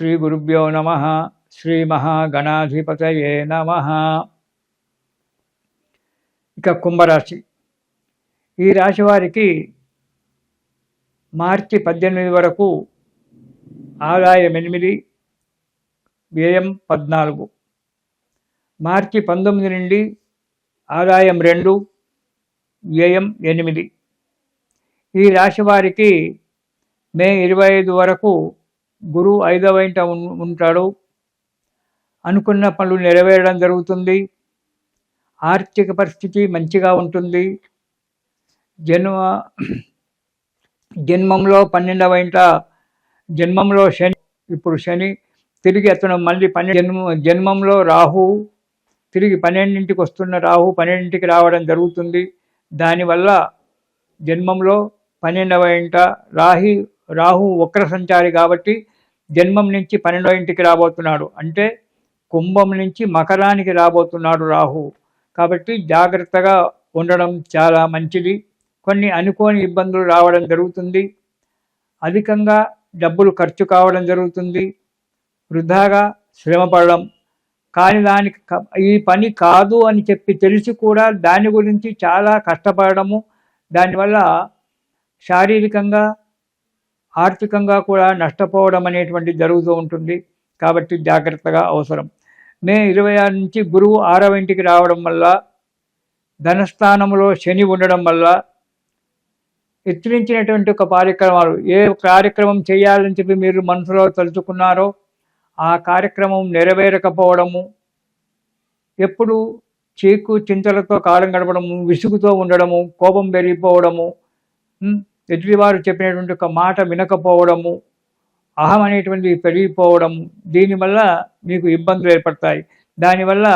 శ్రీ గురుభ్యో నమ. శ్రీ మహాగణాధిపతయే నమ. ఇక కుంభరాశి. ఈ రాశి వారికి మార్చి పద్దెనిమిది వరకు ఆదాయం ఎనిమిది వ్యయం పద్నాలుగు. మార్చి పంతొమ్మిది నుండి ఆదాయం రెండు వ్యయం ఎనిమిది. ఈ రాశి వారికి మే ఇరవై ఐదు వరకు గురువు ఐదవ ఇంట ఉంటాడు. అనుకున్న పనులు నెరవేరడం జరుగుతుంది. ఆర్థిక పరిస్థితి మంచిగా ఉంటుంది. జన్మ జన్మంలో పన్నెండవ ఇంట జన్మంలో శని ఇప్పుడు శని తిరిగి అతను మళ్ళీ పన్నె జన్మ జన్మంలో రాహు తిరిగి పన్నెండింటికి వస్తున్న రాహు పన్నెండింటికి రావడం జరుగుతుంది. దానివల్ల జన్మంలో పన్నెండవ ఇంట రాహి రాహు వక్ర సంచారి కాబట్టి జన్మం నుంచి పన్నెండో ఇంటికి రాబోతున్నాడు. అంటే కుంభం నుంచి మకరానికి రాబోతున్నాడు రాహు. కాబట్టి జాగ్రత్తగా ఉండడం చాలా మంచిది. కొన్ని అనుకోని ఇబ్బందులు రావడం జరుగుతుంది. అధికంగా డబ్బులు ఖర్చు కావడం జరుగుతుంది. వృధాగా శ్రమపడడం కానీ దానికి ఈ పని కాదు అని చెప్పి తెలిసి కూడా దాని గురించి చాలా కష్టపడము దానివల్ల శారీరకంగా ఆర్థికంగా కూడా నష్టపోవడం అనేటువంటి జరుగుతూ ఉంటుంది. కాబట్టి జాగ్రత్తగా అవసరం. మే ఇరవై ఆరు నుంచి గురువు ఆరవ ఇంటికి రావడం వల్ల ధనస్థానంలో శని ఉండడం వల్ల హెచ్చరించినటువంటి ఒక కార్యక్రమాలు ఏ కార్యక్రమం చేయాలని చెప్పి మీరు మనసులో తలుచుకున్నారో ఆ కార్యక్రమం నెరవేరకపోవడము ఎప్పుడు చీకు చింతలతో కాలం గడపడము విసుగుతో ఉండడము కోపం పెరిగిపోవడము ఎదుటివారు చెప్పినటువంటి ఒక మాట వినకపోవడము అహం అనేటువంటిది పెరిగిపోవడం దీనివల్ల మీకు ఇబ్బందులు ఏర్పడతాయి. దానివల్ల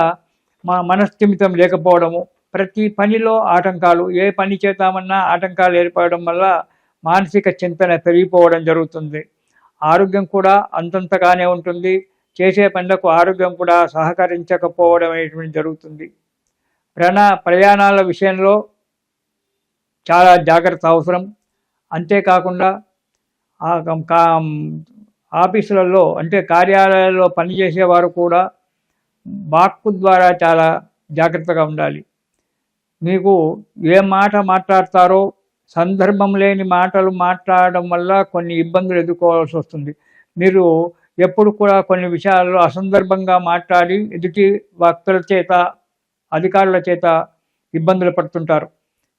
మా మనస్థిమితం లేకపోవడము ప్రతి పనిలో ఆటంకాలు ఏ పని చేద్దామన్నా ఆటంకాలు ఏర్పడడం వల్ల మానసిక చింతన పెరిగిపోవడం జరుగుతుంది. ఆరోగ్యం కూడా అంతంతగానే ఉంటుంది. చేసే పనులకు ఆరోగ్యం కూడా సహకరించకపోవడం అనేటువంటి జరుగుతుంది. ప్రయాణ ప్రయాణాల విషయంలో చాలా జాగ్రత్త అవసరం. అంతేకాకుండా కా- ఆఫీసులలో అంటే కార్యాలయాల్లో పనిచేసేవారు కూడా వాక్కు ద్వారా చాలా జాగ్రత్తగా ఉండాలి. మీకు ఏ మాట మాట్లాడతారో సందర్భం లేని మాటలు మాట్లాడడం వల్ల కొన్ని ఇబ్బందులు ఎదుర్కోవాల్సి వస్తుంది. మీరు ఎప్పుడు కూడా కొన్ని విషయాల్లో అసందర్భంగా మాట్లాడి ఎదుటి వక్తుల చేత అధికారుల చేత ఇబ్బందులు పడుతుంటారు.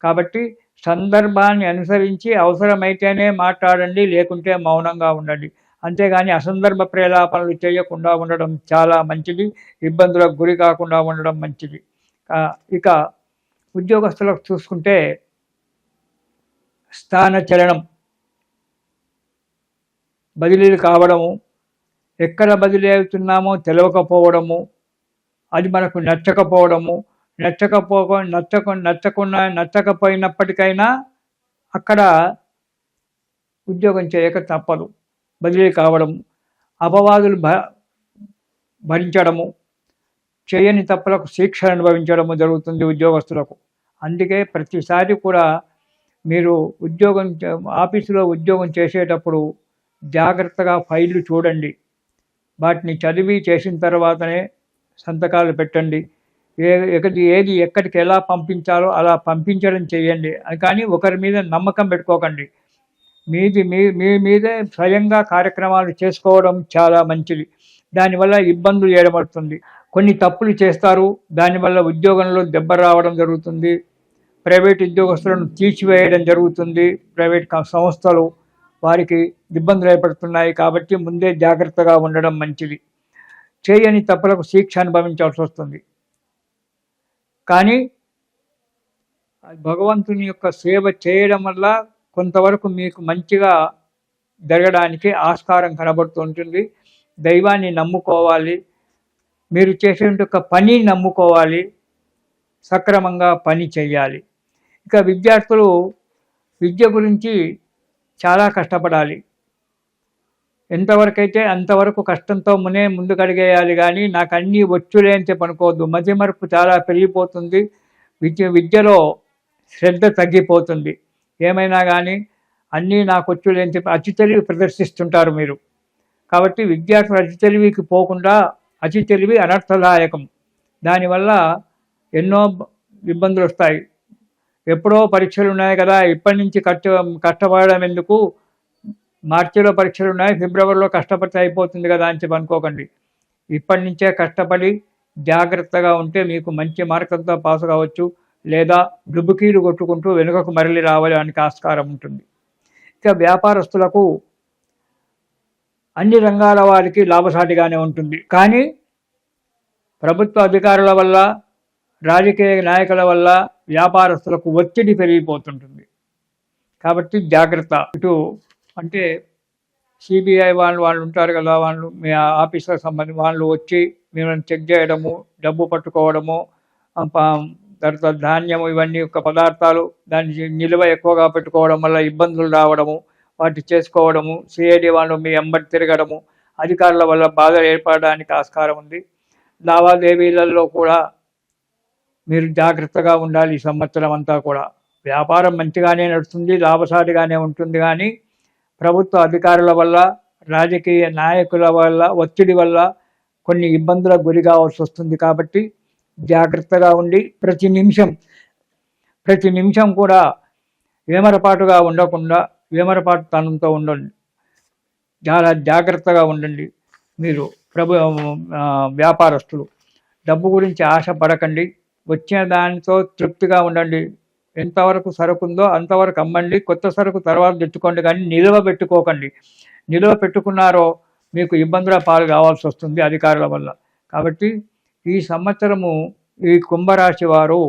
కాబట్టి సందర్భాన్ని అనుసరించి అవసరమైతేనే మాట్లాడండి లేకుంటే మౌనంగా ఉండండి. అంతేగాని అసందర్భ ప్రేలాపనలు చేయకుండా ఉండడం చాలా మంచిది ఇబ్బందులకు గురి కాకుండా ఉండడం మంచిది. ఇక ఉద్యోగస్తులకు చూసుకుంటే స్థాన చలనం. బదిలీలు కావడము ఎక్కడ బదిలీ అవుతున్నామో తెలవకపోవడము అది మనకు నచ్చకపోవడము నచ్చకపోక నచ్చక నచ్చకుండా నచ్చకపోయినప్పటికైనా అక్కడ ఉద్యోగం చేయక తప్పదు. బదిలీ కావడం అపవాదులు భ భరించడము చేయని తప్పులకు శిక్ష అనుభవించడము జరుగుతుంది ఉద్యోగస్తులకు. అందుకే ప్రతిసారి కూడా మీరు ఉద్యోగం చే- ఆఫీసులో ఉద్యోగం చేసేటప్పుడు జాగ్రత్తగా ఫైళ్ళు చూడండి. వాటిని చదివి చేసిన తర్వాతనే సంతకాలు పెట్టండి. ఏది ఏది ఎక్కడికి ఎలా పంపించాలో అలా పంపించడం చేయండి. అది కానీ ఒకరి మీద నమ్మకం పెట్టుకోకండి. మీది మీ మీ మీదే స్వయంగా కార్యక్రమాలు చేసుకోవడం చాలా మంచిది. దానివల్ల ఇబ్బందులు ఏర్పడుతుంది. కొన్ని తప్పులు చేస్తారు. దానివల్ల ఉద్యోగంలో దెబ్బ రావడం జరుగుతుంది. ప్రైవేట్ ఉద్యోగస్తులను తీసివేయడం జరుగుతుంది. ప్రైవేట్ సంస్థలు వారికి ఇబ్బందులు ఏర్పడుతున్నాయి కాబట్టి ముందే జాగ్రత్తగా ఉండడం మంచిది. చేయని తప్పులకు శిక్ష అనుభవించాల్సి వస్తుంది. కానీ భగవంతుని యొక్క సేవ చేయడం వల్ల కొంతవరకు మీకు మంచిగా జరగడానికి ఆస్కారం కనబడుతుంటుంది దైవాన్ని నమ్ముకోవాలి. మీరు చేసే పని నమ్ముకోవాలి. సక్రమంగా పని చేయాలి. ఇక విద్యార్థులు విద్య గురించి చాలా కష్టపడాలి. ఎంతవరకైతే అంతవరకు కష్టంతో మునే ముందుకు అడిగేయాలి కానీ నాకు అన్నీ వచ్చులే అని చెప్పి అనుకోవద్దు. చాలా పెరిగిపోతుంది. విద్య విద్యలో శ్రద్ధ తగ్గిపోతుంది. ఏమైనా కానీ అన్నీ నాకు వచ్చులే అని చెప్పి ప్రదర్శిస్తుంటారు మీరు. కాబట్టి విద్యార్థులు అతి తెలివికి పోకుండా అతి తెలివి అనర్థదాయకం. దానివల్ల ఎన్నో ఇబ్బందులు వస్తాయి. ఎప్పుడో పరీక్షలు ఉన్నాయి కదా ఇప్పటి నుంచి కష్ట కష్టపడడం ఎందుకు? మార్చిలో పరీక్షలు ఉన్నాయి ఫిబ్రవరిలో కష్టపడితే అయిపోతుంది కదా అని చెప్పి అనుకోకండి. ఇప్పటి నుంచే కష్టపడి జాగ్రత్తగా ఉంటే మీకు మంచి మార్కులతో పాస్ కావచ్చు లేదా డుబుకీలు కొట్టుకుంటూ వెనుకకు మరలి రావడానికి ఆస్కారం ఉంటుంది. ఇక వ్యాపారస్తులకు అన్ని రంగాల వారికి లాభసాటిగానే ఉంటుంది. కానీ ప్రభుత్వ అధికారుల వల్ల రాజకీయ నాయకుల వల్ల వ్యాపారస్తులకు ఒత్తిడి పెరిగిపోతుంటుంది. కాబట్టి జాగ్రత్త. ఇటు అంటే సిబిఐ వాళ్ళు వాళ్ళు ఉంటారు కదా వాళ్ళు మీ ఆఫీసులకు సంబంధించి వాళ్ళు వచ్చి మిమ్మల్ని చెక్ చేయడము డబ్బు పట్టుకోవడము తర్వాత ధాన్యము ఇవన్నీ యొక్క పదార్థాలు దాన్ని నిల్వ ఎక్కువగా పెట్టుకోవడం వల్ల ఇబ్బందులు రావడము వాటి చేసుకోవడము సిఐడి వాళ్ళు మీ ఎంబడి తిరగడము అధికారుల వల్ల బాధ ఏర్పడడానికి ఆస్కారం ఉంది. లావాదేవీలలో కూడా మీరు జాగ్రత్తగా ఉండాలి ఈ సంవత్సరం అంతా కూడా. వ్యాపారం మంచిగానే నడుస్తుంది లాభసాటిగానే ఉంటుంది కానీ ప్రభుత్వ అధికారుల వల్ల రాజకీయ నాయకుల వల్ల ఒత్తిడి వల్ల కొన్ని ఇబ్బందులకు గురి కావాల్సి వస్తుంది కాబట్టి జాగ్రత్తగా ఉండి ప్రతి నిమిషం ప్రతి నిమిషం కూడా వేమరపాటుగా ఉండకుండా వేమరపాటు తనంతో ఉండండి. చాలా జాగ్రత్తగా ఉండండి. మీరు ప్రభు వ్యాపారస్తులు. డబ్బు గురించి ఆశ పడకండి వచ్చిన దానితో తృప్తిగా ఉండండి. ఎంతవరకు సరుకు ఉందో అంతవరకు అమ్మండి. కొత్త సరుకు తర్వాత తెచ్చుకోండి కానీ నిలువ పెట్టుకోకండి. నిలువ పెట్టుకున్నారో మీకు ఇబ్బందుల పాలు కావాల్సి వస్తుంది అధికారుల వల్ల. కాబట్టి ఈ సంవత్సరము ఈ కుంభరాశి వారు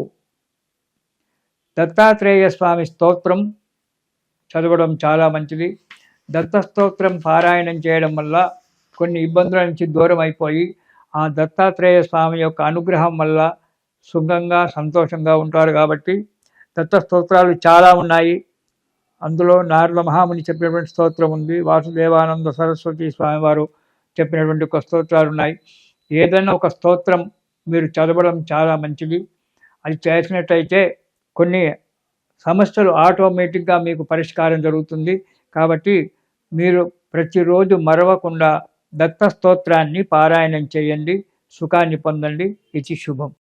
దత్తాత్రేయ స్వామి స్తోత్రం చదవడం చాలా మంచిది. దత్త స్తోత్రం పారాయణం చేయడం వల్ల కొన్ని ఇబ్బందుల నుంచి దూరం అయిపోయి ఆ దత్తాత్రేయ స్వామి యొక్క అనుగ్రహం వల్ల సుఖంగా సంతోషంగా ఉంటారు కాబట్టి స్తోత్రాలు చాలా ఉన్నాయి. అందులో నారద మహాముని చెప్పినటువంటి స్తోత్రం ఉంది. వాసుదేవానంద సరస్వతి స్వామివారు చెప్పినటువంటి ఒక స్తోత్రాలు ఉన్నాయి. ఏదైనా ఒక స్తోత్రం మీరు చదవడం చాలా మంచిది. అది చేసినట్టయితే కొన్ని సమస్యలు ఆటోమేటిక్గా మీకు పరిష్కారం జరుగుతుంది. కాబట్టి మీరు ప్రతిరోజు మరవకుండా దత్త స్తోత్రాన్ని పారాయణం చేయండి. సుఖాన్ని పొందండి. ఇది శుభం.